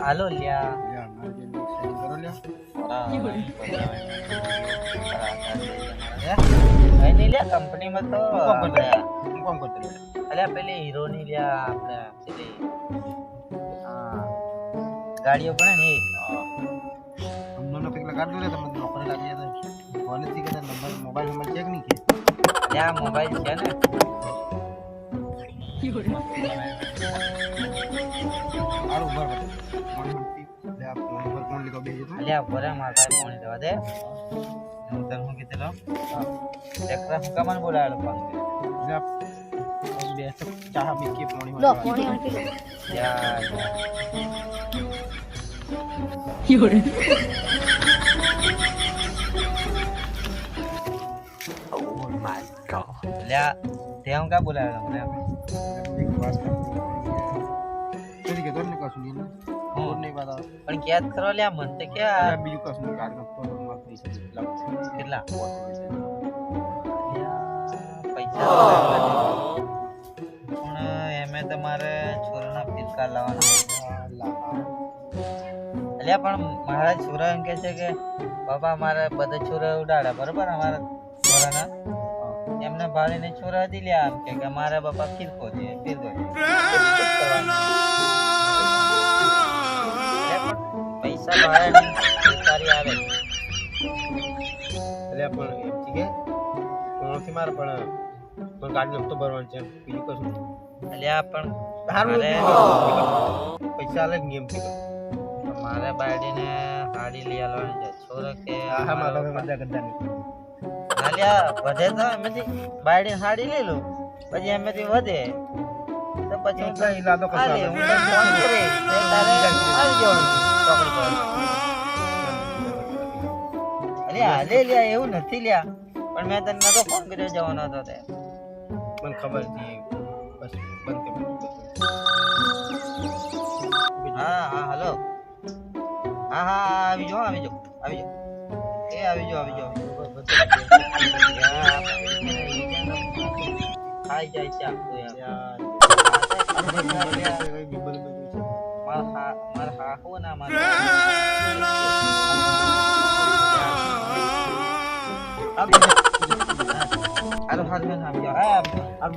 હાલો લ્યા કંપનીમાં તો કામ કરતો અલ્યા પેલી હીરોની લ્યા આપણે પેલી ગાડીઓ પણ ને એ. પેલા કાઢ લે, તમે નોકરી લાગી જાય ફોનથી કે નંબર મોબાઈલ નંબર ચેક નહીં કે ત્યાં મોબાઈલ છે ને. સારું ઊભા રહો. લ્યા તે હું કા એક વાત કરી કે તને કશું નહીં હું નહીં વાત આવે પણ ક્યાદ કરો લ્યા મન તો ક્યાં આ બીજું કશું કાર્ડ જેટલા કેટલા પૈસા પૈસા પણ એમે તમારે છોરાના ફિરકા લાવવાના અલ્યા પણ મારા છોરા એમ કે છે કે બાપા મારે બધા છોરા ઉડાડે બરોબર અમારા છોરાના એમને ભાડીને છોરા હતી લ્યા આમ કે કે મારા બાપા ખીરકો છે પણ પૈસા ભાડે સારી આવે એટલે પણ એમ ઠીક હે કોણથી મારે પણ પણ ગાડી હપ્તો ભરવાનો છે બીજું કશું એટલે પણ પૈસા અલગ નિયમ છે મારે બાડીને હાડી લઈ આવવાની છે. છોરો કે આ મારા મજા કરતા નહીં. અલ્યા વધે તો એમાંથી બાયડીને સાડી લઈ લઉં. પછી એમાંથી વધે. તો પછી આપણે. હું ફોન કરીશ. આવી જવાનું ચોકડી પર. અલ્યા હાલે લ્યા એવું નથી લ્યા. પણ મેં તને નતો ફોન કર્યો જવાનો હતો તે. મને ખબર હતી. બસ બંધ કરી હા હા હલો. હા હા આવી જાઓ આવી જાઓ આવી જાઓ. આવી જાઓ આવી યાર, ખાઈ જાય છે આખું યાર. મારા હા- હાહુ ના મારા હાલો હાલો બેન આવી જાઓ હા આવી